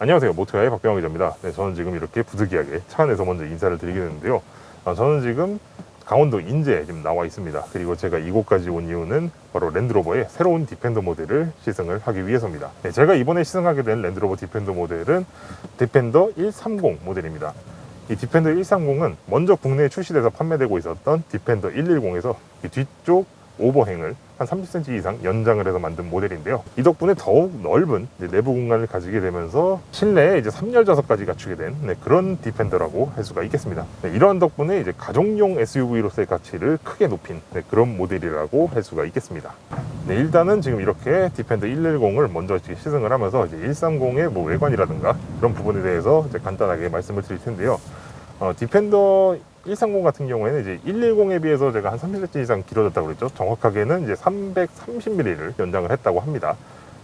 안녕하세요. 모토야의 박병호 기자입니다. 네, 저는 지금 이렇게 부득이하게 차 안에서 먼저 인사를 드리게 되는데요. 아, 저는 지금 강원도 인제에 지금 나와 있습니다. 그리고 제가 이곳까지 온 이유는 바로 랜드로버의 새로운 디펜더 모델을 시승을 하기 위해서입니다. 네, 제가 이번에 시승하게 된 랜드로버 디펜더 모델은 디펜더 130 모델입니다. 이 디펜더 130은 먼저 국내에 출시돼서 판매되고 있었던 디펜더 110에서 이 뒤쪽 오버행을 한 30cm 이상 연장을 해서 만든 모델인데요. 이 덕분에 더욱 넓은 내부 공간을 가지게 되면서 실내에 이제 3열 좌석까지 갖추게 된 네, 그런 디펜더라고 할 수가 있겠습니다. 네, 이러한 덕분에 이제 가족용 SUV로서의 가치를 크게 높인 네, 그런 모델이라고 할 수가 있겠습니다. 네, 일단은 지금 이렇게 디펜더 110을 먼저 시승을 하면서 이제 130의 뭐 외관이라든가 그런 부분에 대해서 간단하게 말씀을 드릴 텐데요. 어, 디펜더 130 같은 경우에는 이제 110에 비해서 제가 한 30cm 이상 길어졌다고 그랬죠. 정확하게는 이제 330mm를 연장을 했다고 합니다.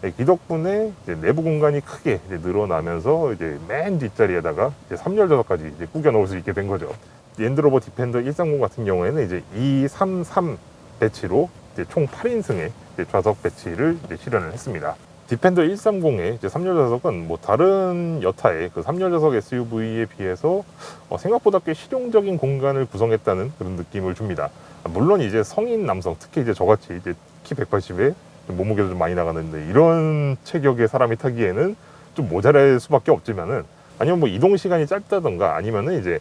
네, 이 덕분에 내부 공간이 크게 늘어나면서 이제 맨 뒷자리에다가 이제 3열 좌석까지 이제 꾸겨 넣을 수 있게 된 거죠. 랜드로버 디펜더 130 같은 경우에는 이제 233 배치로 이제 총 8인승의 좌석 배치를 실현을 했습니다. 디펜더 130의 이제 3열 좌석은 뭐 다른 여타의 그 3열 좌석 SUV에 비해서 어, 생각보다 꽤 실용적인 공간을 구성했다는 그런 느낌을 줍니다. 물론 이제 성인 남성, 특히 이제 저같이 이제 키 180에 몸무게도 좀 많이 나가는데 이런 체격의 사람이 타기에는 좀 모자랄 수밖에 없지만은 아니면 뭐 이동 시간이 짧다던가 아니면은 이제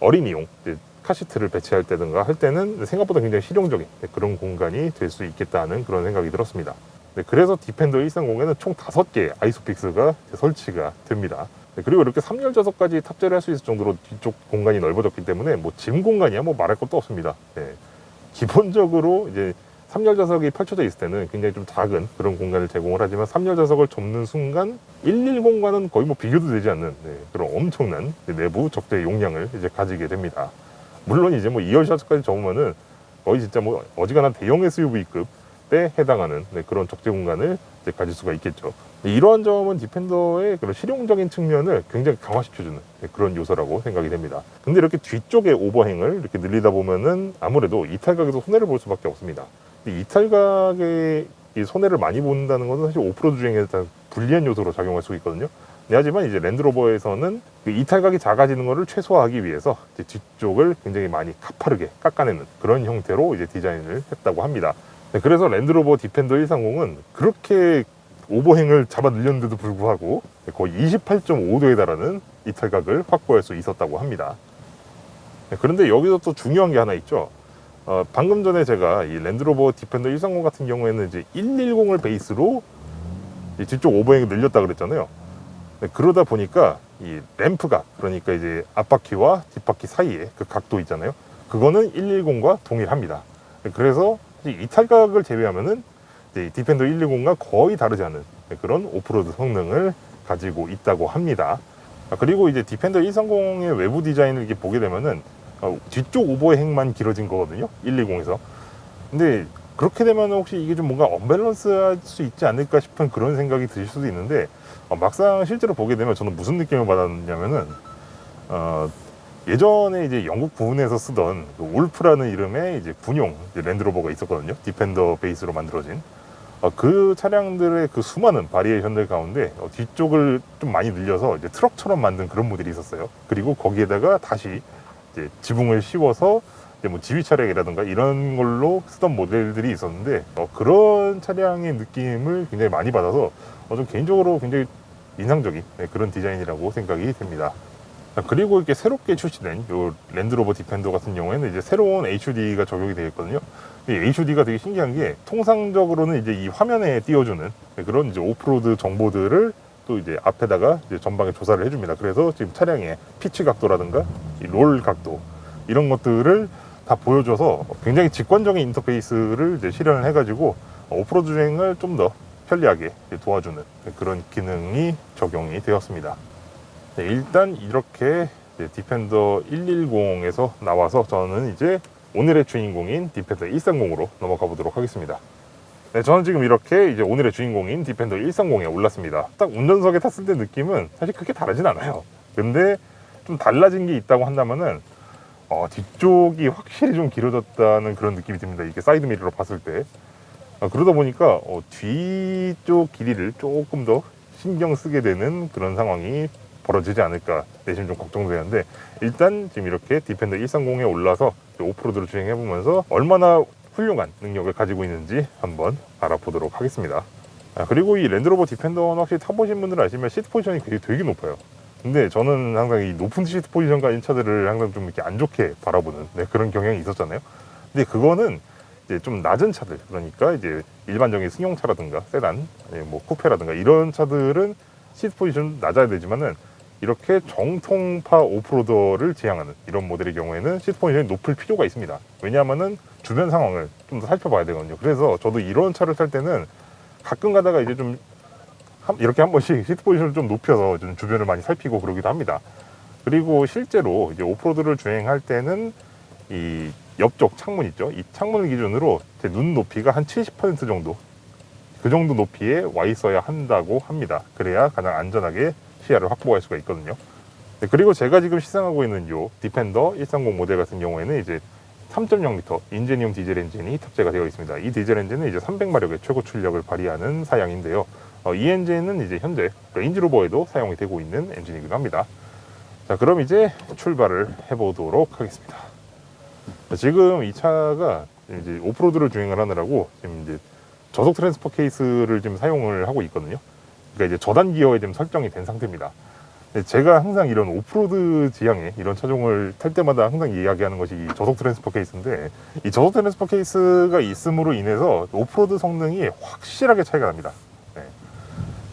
어린이용 이제 카시트를 배치할 때든가 할 때는 생각보다 굉장히 실용적인 그런 공간이 될 수 있겠다는 그런 생각이 들었습니다. 네, 그래서 디펜더 130에는 총 5개의 아이소픽스가 설치가 됩니다. 네, 그리고 이렇게 3열 좌석까지 탑재를 할 수 있을 정도로 뒤쪽 공간이 넓어졌기 때문에 뭐 짐 공간이야 뭐 말할 것도 없습니다. 네. 기본적으로 이제 3열 좌석이 펼쳐져 있을 때는 굉장히 좀 작은 그런 공간을 제공을 하지만 3열 좌석을 접는 순간 110과는 거의 뭐 비교도 되지 않는 네, 그런 엄청난 내부 적재 용량을 이제 가지게 됩니다. 물론 이제 뭐 2열 좌석까지 접으면은 거의 진짜 뭐 어지간한 대형 SUV급 때 해당하는 네, 그런 적재 공간을 가질 수가 있겠죠. 이러한 점은 디펜더의 그런 실용적인 측면을 굉장히 강화시켜주는 네, 그런 요소라고 생각이 됩니다. 근데 이렇게 뒤쪽에 오버행을 이렇게 늘리다 보면은 아무래도 이탈각에서 손해를 볼 수밖에 없습니다. 이 이탈각에 이 손해를 많이 본다는 것은 사실 오프로드 주행에 대한 불리한 요소로 작용할 수 있거든요. 네, 하지만 이제 랜드로버에서는 그 이탈각이 작아지는 것을 최소화하기 위해서 뒤쪽을 굉장히 많이 가파르게 깎아내는 그런 형태로 이제 디자인을 했다고 합니다. 네, 그래서 랜드로버 디펜더 130은 그렇게 오버행을 잡아 늘렸는데도 불구하고 거의 28.5도에 달하는 이탈각을 확보할 수 있었다고 합니다. 네, 그런데 여기서 또 중요한 게 하나 있죠. 어, 방금 전에 제가 이 랜드로버 디펜더 130 같은 경우에는 이제 110을 베이스로 이 뒤쪽 오버행을 늘렸다 그랬잖아요. 네, 그러다 보니까 이 램프각 그러니까 이제 앞바퀴와 뒷바퀴 사이에 그 각도 있잖아요. 그거는 110과 동일합니다. 네, 그래서 이 이탈각을 제외하면은 이제 디펜더 110과 거의 다르지 않은 그런 오프로드 성능을 가지고 있다고 합니다. 아, 그리고 이제 디펜더 130의 외부 디자인을 이렇게 보게 되면은 어, 뒤쪽 오버행만 길어진 거거든요. 110에서. 근데 그렇게 되면 혹시 이게 좀 뭔가 언밸런스 할 수 있지 않을까 싶은 그런 생각이 드실 수도 있는데 어, 막상 실제로 보게 되면 저는 무슨 느낌을 받았냐면은 어, 예전에 이제 영국 부분에서 쓰던 그 울프라는 이름의 이제 군용 이제 랜드로버가 있었거든요. 디펜더 베이스로 만들어진. 어, 그 차량들의 그 수많은 바리에이션들 가운데 어, 뒤쪽을 좀 많이 늘려서 이제 트럭처럼 만든 그런 모델이 있었어요. 그리고 거기에다가 다시 이제 지붕을 씌워서 이제 뭐 지휘 차량이라든가 이런 걸로 쓰던 모델들이 있었는데 어, 그런 차량의 느낌을 굉장히 많이 받아서 어, 좀 개인적으로 굉장히 인상적인 네, 그런 디자인이라고 생각이 됩니다. 자, 그리고 이렇게 새롭게 출시된 요 랜드로버 디펜더 같은 경우에는 이제 새로운 HUD가 적용이. 이 HUD가 되게 신기한 게 통상적으로는 이제 이 화면에 띄워주는 그런 이제 오프로드 정보들을 또 이제 앞에다가 이제 전방에 조사를 해줍니다. 그래서 지금 차량의 피치 각도라든가 이롤 각도 이런 것들을 다 보여줘서 굉장히 직관적인 인터페이스를 실현을 해가지고 오프로드 주행을 좀 더 편리하게 도와주는 그런 기능이 적용이 되었습니다. 네, 일단 이렇게 디펜더 110에서 나와서 저는 이제 오늘의 주인공인 디펜더 130으로 넘어가 보도록 하겠습니다. 네, 저는 지금 이렇게 이제 오늘의 주인공인 디펜더 130에 올랐습니다. 딱 운전석에 탔을 때 느낌은 사실 그렇게 다르진 않아요. 근데 좀 달라진 게 있다고 한다면은 어, 뒤쪽이 확실히 좀 길어졌다는 그런 느낌이 듭니다. 이게 사이드 미러로 봤을 때. 아, 그러다 보니까 어, 뒤쪽 길이를 조금 더 신경 쓰게 되는 그런 상황이 벌어지지 않을까 내심 좀 걱정되는데 일단 지금 이렇게 디펜더 130에 올라서 오프로드를 주행해 보면서 얼마나 훌륭한 능력을 가지고 있는지 한번 알아보도록 하겠습니다. 아, 그리고 이 랜드로버 디펜더는 확실히 타보신 분들은 아시면 시트 포지션이 되게, 되게 높아요. 근데 저는 항상 이 높은 시트 포지션 가진 차들을 항상 좀 이렇게 안 좋게 바라보는 네, 그런 경향이 있었잖아요. 근데 그거는 이제 좀 낮은 차들 그러니까 이제 일반적인 승용차라든가 세단, 아니 뭐 쿠페라든가 이런 차들은 시트 포지션 낮아야 되지만은 이렇게 정통파 오프로더를 지향하는 이런 모델의 경우에는 시트 포지션이 높을 필요가 있습니다. 왜냐하면은 주변 상황을 좀 더 살펴봐야 되거든요. 그래서 저도 이런 차를 탈 때는 가끔 가다가 이제 좀 한- 이렇게 한 번씩 시트 포지션을 좀 높여서 좀 주변을 많이 살피고 그러기도 합니다. 그리고 실제로 이제 오프로드를 주행할 때는 이 옆쪽 창문 있죠. 이 창문을 기준으로 제 눈 높이가 한 70% 정도 그 정도 높이에 와 있어야 한다고 합니다. 그래야 가장 안전하게 시야를 확보할 수가 있거든요. 네, 그리고 제가 지금 시승하고 있는 요 디펜더 130 모델 같은 경우에는 이제 3.0L 인제니움 디젤 엔진이 탑재가 되어 있습니다. 이 디젤 엔진은 이제 300마력의 최고 출력을 발휘하는 사양인데요. 어, 이 엔진은 이제 현재 레인지로버에도 사용이 되고 있는 엔진이기도 합니다. 자, 그럼 이제 출발을 해보도록 하겠습니다. 자, 지금 이 차가 이제 오프로드를 주행을 하느라고 지금 이제 저속 트랜스퍼 케이스를 지금 사용을 하고 있거든요. 그러니까 이제 저단 기어에 지금 설정이 된 상태입니다. 제가 항상 이런 오프로드 지향의 이런 차종을 탈 때마다 항상 이야기하는 것이 이 저속 트랜스퍼 케이스인데 이 저속 트랜스퍼 케이스가 있음으로 인해서 오프로드 성능이 확실하게 차이가 납니다. 네.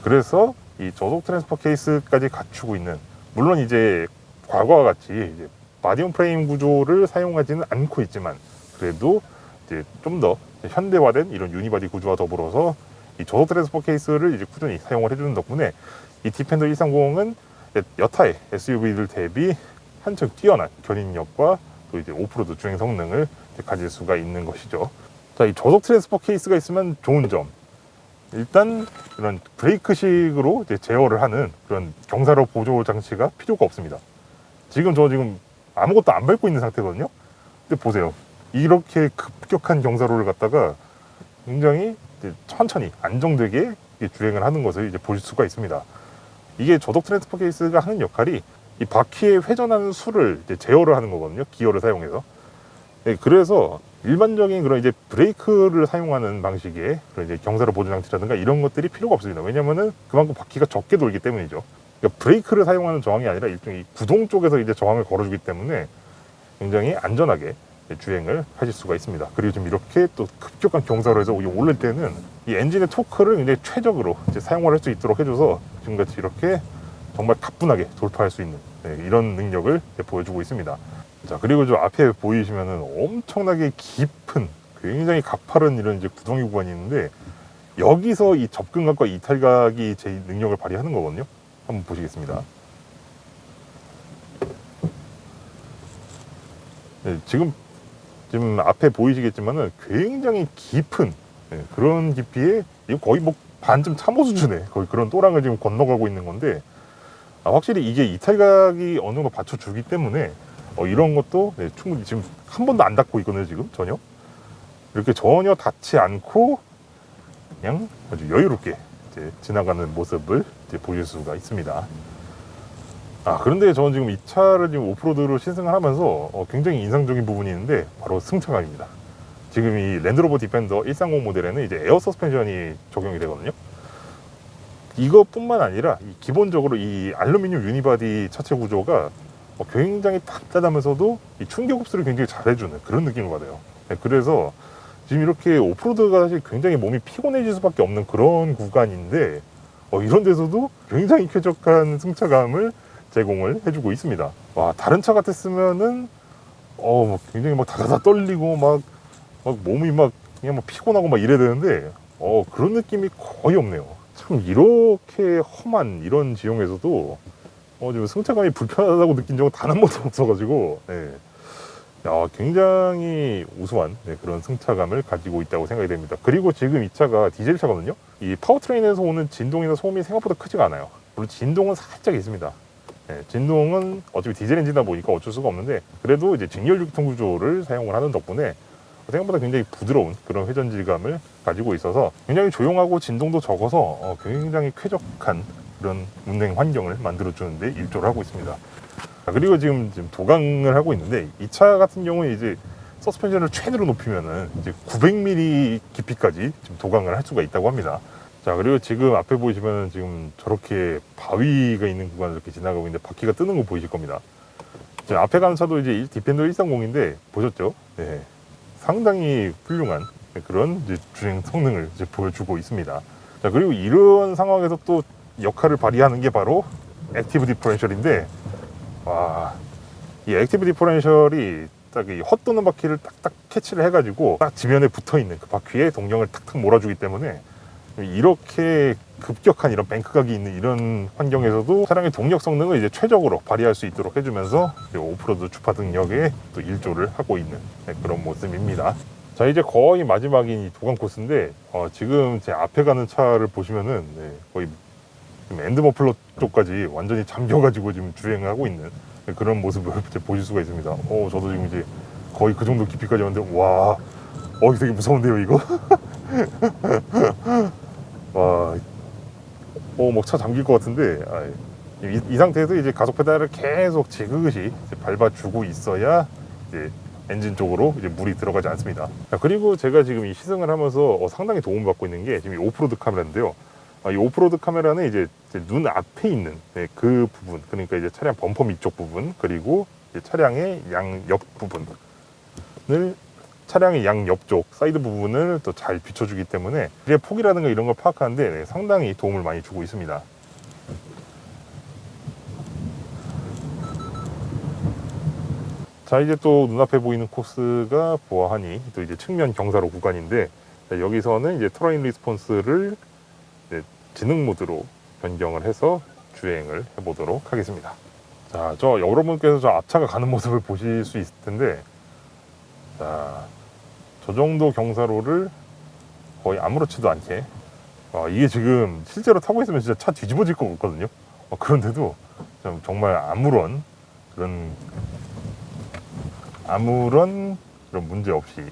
그래서 이 저속 트랜스퍼 케이스까지 갖추고 있는 물론 이제 과거와 같이 이제 바디온 프레임 구조를 사용하지는 않고 있지만 그래도 이제 좀 더 현대화된 이런 유니바디 구조와 더불어서 이 저속 트랜스퍼 케이스를 이제 꾸준히 사용을 해주는 덕분에 이 디펜더 130은 여타의 SUV들 대비 한층 뛰어난 견인력과 또 이제 오프로드 주행 성능을 가질 수가 있는 것이죠. 자, 이 저속 트랜스퍼 케이스가 있으면 좋은 점. 일단 이런 브레이크식으로 이제 제어를 하는 그런 경사로 보조 장치가 필요가 없습니다. 지금 저 지금 아무것도 안 밟고 있는 상태거든요. 근데 보세요. 이렇게 급격한 경사로를 갖다가 굉장히 천천히 안정되게 주행을 하는 것을 이제 볼 수가 있습니다. 이게 저독 트랜스퍼 케이스가 하는 역할이 이 바퀴에 회전하는 수를 제어를 하는 거거든요. 기어를 사용해서. 네, 그래서 일반적인 그런 이제 브레이크를 사용하는 방식의 그런 이제 경사로 보조 장치라든가 이런 것들이 필요가 없습니다. 왜냐면은 그만큼 바퀴가 적게 돌기 때문이죠. 그러니까 브레이크를 사용하는 저항이 아니라 일종의 구동 쪽에서 이제 저항을 걸어주기 때문에 굉장히 안전하게 주행을 하실 수가 있습니다. 그리고 지금 이렇게 또 급격한 경사로 해서 올릴 때는 이 엔진의 토크를 굉장히 최적으로 사용을 할 수 있도록 해줘서 지금같이 이렇게 정말 가뿐하게 돌파할 수 있는 네, 이런 능력을 보여주고 있습니다. 자 그리고 저 앞에 보이시면은 엄청나게 깊은 굉장히 가파른 이런 이제 구덩이 구간이 있는데 여기서 이 접근각과 이탈각이 제 능력을 발휘하는 거거든요. 한번 보시겠습니다. 네, 지금 지금 앞에 보이시겠지만은 굉장히 깊은 네, 그런 깊이에 이거 거의 뭐 반쯤 참호 수준의 거의 그런 또랑을 지금 건너가고 있는 건데 아, 확실히 이게 이탈각이 어느 정도 받쳐주기 때문에 어, 이런 것도 네, 충분히 지금 한 번도 안 닿고 있거든요 지금 전혀 이렇게 전혀 닿지 않고 그냥 아주 여유롭게 이제 지나가는 모습을 이제 보실 수가 있습니다. 아 그런데 저는 지금 이 차를 지금 오프로드로 신승을 하면서 어, 굉장히 인상적인 부분이 있는데 바로 승차감입니다. 지금 이 랜드로버 디펜더 130 모델에는 이제 에어 서스펜션이 적용이 되거든요. 이것뿐만 아니라 이 기본적으로 이 알루미늄 유니바디 차체 구조가 어, 굉장히 단단하면서도 이 충격 흡수를 굉장히 잘해주는 그런 느낌을 받아요. 네, 그래서 지금 이렇게 오프로드가 사실 굉장히 몸이 피곤해질 수밖에 없는 그런 구간인데 어, 이런 데서도 굉장히 쾌적한 승차감을 제공을 해주고 있습니다. 와 다른 차 같았으면은 어, 뭐 굉장히 막 다다다 떨리고 막, 막 몸이 막 그냥 막 피곤하고 막 이래야 되는데 어 그런 느낌이 거의 없네요. 참 이렇게 험한 이런 지형에서도 어 지금 승차감이 불편하다고 느낀 적은 단 한 번도 없어가지고 네. 야, 굉장히 우수한 네, 그런 승차감을 가지고 있다고 생각이 됩니다. 그리고 지금 이 차가 디젤 차거든요. 이 파워트레인에서 오는 진동이나 소음이 생각보다 크지가 않아요. 물론 진동은 살짝 있습니다. 네, 진동은 어차피 디젤 엔진이다 보니까 어쩔 수가 없는데 그래도 이제 직렬 유통 구조를 사용을 하는 덕분에 생각보다 굉장히 부드러운 그런 회전 질감을 가지고 있어서 굉장히 조용하고 진동도 적어서 어, 굉장히 쾌적한 그런 운행 환경을 만들어주는데 일조를 하고 있습니다. 자, 그리고 지금, 지금 도강을 하고 있는데 이 차 같은 경우에 이제 서스펜션을 최대로 높이면은 이제 900mm 깊이까지 지금 도강을 할 수가 있다고 합니다. 자 그리고 지금 앞에 보시면 지금 저렇게 바위가 있는 구간을 이렇게 지나가고 있는데 바퀴가 뜨는 거 보이실 겁니다. 자, 앞에 가는 차도 이제 이 디펜더 130인데 보셨죠? 네. 상당히 훌륭한 그런 주행 성능을 이제 보여주고 있습니다. 자 그리고 이런 상황에서 또 역할을 발휘하는 게 바로 액티브 디퍼렌셜인데 와, 이 액티브 디퍼렌셜이 딱이 헛도는 바퀴를 딱딱 캐치를 해가지고 딱 지면에 붙어 있는 그 바퀴에 동력을 탁탁 몰아주기 때문에 이렇게 급격한 이런 뱅크각이 있는 이런 환경에서도 차량의 동력 성능을 이제 최적으로 발휘할 수 있도록 해주면서 오프로드 주파 등력에 또 일조를 하고 있는 네, 그런 모습입니다. 자 이제 거의 마지막인 이 도강 코스인데 어, 지금 제 앞에 가는 차를 보시면은 네, 거의 지금 엔드 머플러 쪽까지 완전히 잠겨가지고 지금 주행을 하고 있는 그런 모습을 보실 수가 있습니다. 어, 저도 지금 이제 거의 그 정도 깊이까지 왔는데 와, 어, 되게 무서운데요, 이거? 와, 어, 막차 잠길 것 같은데 아, 이, 이 상태에서 이제 가속 페달을 계속 지그시 밟아주고 있어야 이제 엔진 쪽으로 이제 물이 들어가지 않습니다. 자, 그리고 제가 지금 이 시승을 하면서 어, 상당히 도움을 받고 있는 게 지금 이 오프로드 카메라인데요. 아, 이 오프로드 카메라는 이제, 눈 앞에 있는 네, 그 부분, 그러니까 이제 차량 범퍼 밑쪽 부분, 그리고 차량의 양옆 부분을 차량의 양 옆쪽 사이드 부분을 또 잘 비춰주기 때문에 길의 폭이라든가 이런 걸 파악하는데 네, 상당히 도움을 많이 주고 있습니다. 자 이제 또 눈앞에 보이는 코스가 보아하니 또 이제 측면 경사로 구간인데 자, 여기서는 이제 트러인 리스폰스를 이제 지능 모드로 변경을 해서 주행을 해보도록 하겠습니다. 자, 저 여러분께서 저 앞차가 가는 모습을 보실 수 있을 텐데, 자, 저 정도 경사로를 거의 아무렇지도 않게, 아, 이게 지금 실제로 타고 있으면 진짜 차 뒤집어질 것 같거든요. 어, 그런데도 좀 정말 아무런 그런 아무런 그런 문제 없이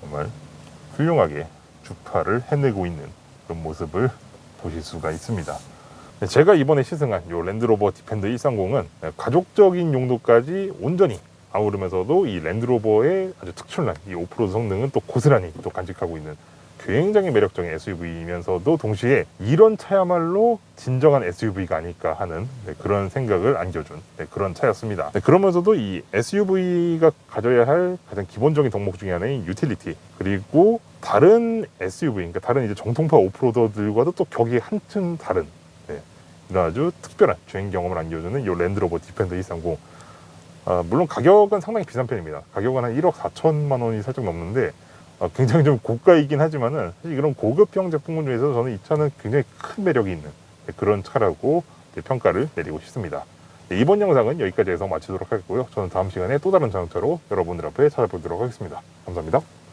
정말 훌륭하게 주파를 해내고 있는 그런 모습을 보실 수가 있습니다. 네, 제가 이번에 시승한 이 랜드로버 디펜더 130은 가족적인 용도까지 온전히 아우르면서도 이 랜드로버의 아주 특출난 이 오프로드 성능은 또 고스란히 또 간직하고 있는 굉장히 매력적인 SUV이면서도 동시에 이런 차야말로 진정한 SUV가 아닐까 하는 네, 그런 생각을 안겨준 네, 그런 차였습니다. 네, 그러면서도 이 SUV가 가져야 할 가장 기본적인 덕목 중에 하나인 유틸리티 그리고 다른 SUV, 그러니까 다른 이제 정통파 오프로더들과도 또 격이 한층 다른 네, 이런 아주 특별한 주행 경험을 안겨주는 이 랜드로버 디펜더 230. 아, 물론 가격은 상당히 비싼 편입니다. 가격은 한 1억 4천만 원이 살짝 넘는데 아, 굉장히 좀 고가이긴 하지만은 사실 이런 고급형 제품 중에서 저는 이 차는 굉장히 큰 매력이 있는 네, 그런 차라고 평가를 내리고 싶습니다. 네, 이번 영상은 여기까지 해서 마치도록 하겠고요. 저는 다음 시간에 또 다른 자동차로 여러분들 앞에 찾아보도록 하겠습니다. 감사합니다.